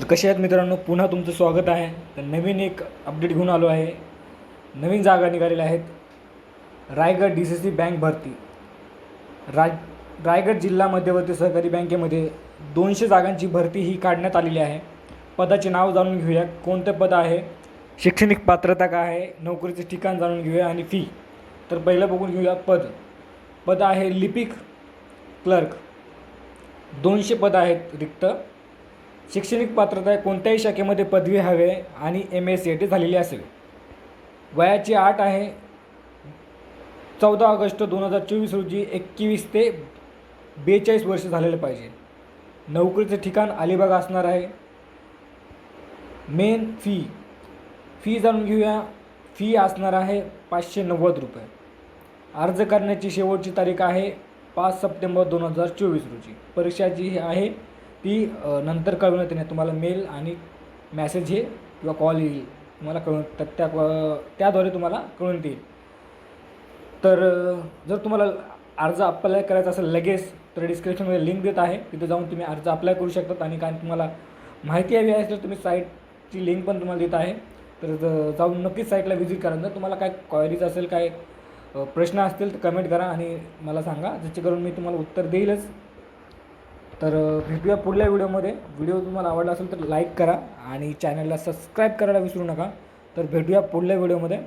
तर कसे आहेत मित्रांनो? पुन्हा तुमचं स्वागत आहे. तर नवीन एक अपडेट घेऊन आलो आहे. नवीन जागा निघालेल्या आहेत. Raigad D C C bank भरती. राय रायगड जिल्हा मध्यवर्ती सहकारी बँकेमध्ये दोनशे जागांची भरती ही काढण्यात आलेली आहे. पदाचे नाव जाणून घेऊया. कोणतं पद आहे? शैक्षणिक पात्रता काय आहे? नोकरीचे ठिकाण जाणून घेऊया आणि फी तर पहिलं बघून घेऊया पद. पद आहे लिपिक क्लर्क. दोनशे पद आहेत रिक्त. शैक्षणिक पात्रता आहे कोणत्याही शाखेमध्ये पदवी हवे आणि एम एस सी टी झालेली असेल. वयाची आठ आहे. चौदा ऑगस्ट दोन हजार चोवीस रोजी एकवीस ते बेचाळीस वर्ष झालेलं पाहिजे. नोकरीचं ठिकाण अलिबाग असणार आहे. मेन फी फी जाणून घेऊया. फी असणार आहे पाचशे नव्वद रुपये. अर्ज करण्याची शेवटची तारीख आहे पाच सप्टेंबर दोन हजार चोवीस रोजी. परीक्षा जी आहे ती नंतर कळवण्यात येणार. तुम्हाला मेल आणि मॅसेज हे किंवा कॉल येईल. तुम्हाला कळून त्या त्या- त्याद्वारे तुम्हाला कळून येईल तर जर तुम्हाला अर्ज अप्लाय करायचा असेल लगेच तर डिस्क्रिप्शनमध्ये लिंक देत आहे. तिथे जाऊन तुम्ही अर्ज अप्लाय करू शकतात आणि काय तुम्हाला माहिती हवी आहे तर तुम्ही साईटची लिंक पण तुम्हाला देत आहे. तर जाऊन नक्कीच साईटला व्हिजिट करा. जर तुम्हाला काय क्वायरीज असेल काय प्रश्न असतील तर कमेंट करा आणि मला सांगा. ज्याचे करून मी तुम्हाला उत्तर देईलच. तर भेटूया पुढल्या व्हिडिओमध्ये. व्हिडिओ तुम्हाला आवडला असेल तर लाईक करा आणि चॅनलला सबस्क्राईब करायला विसरू नका. तर भेटूया पुढल्या व्हिडिओमध्ये.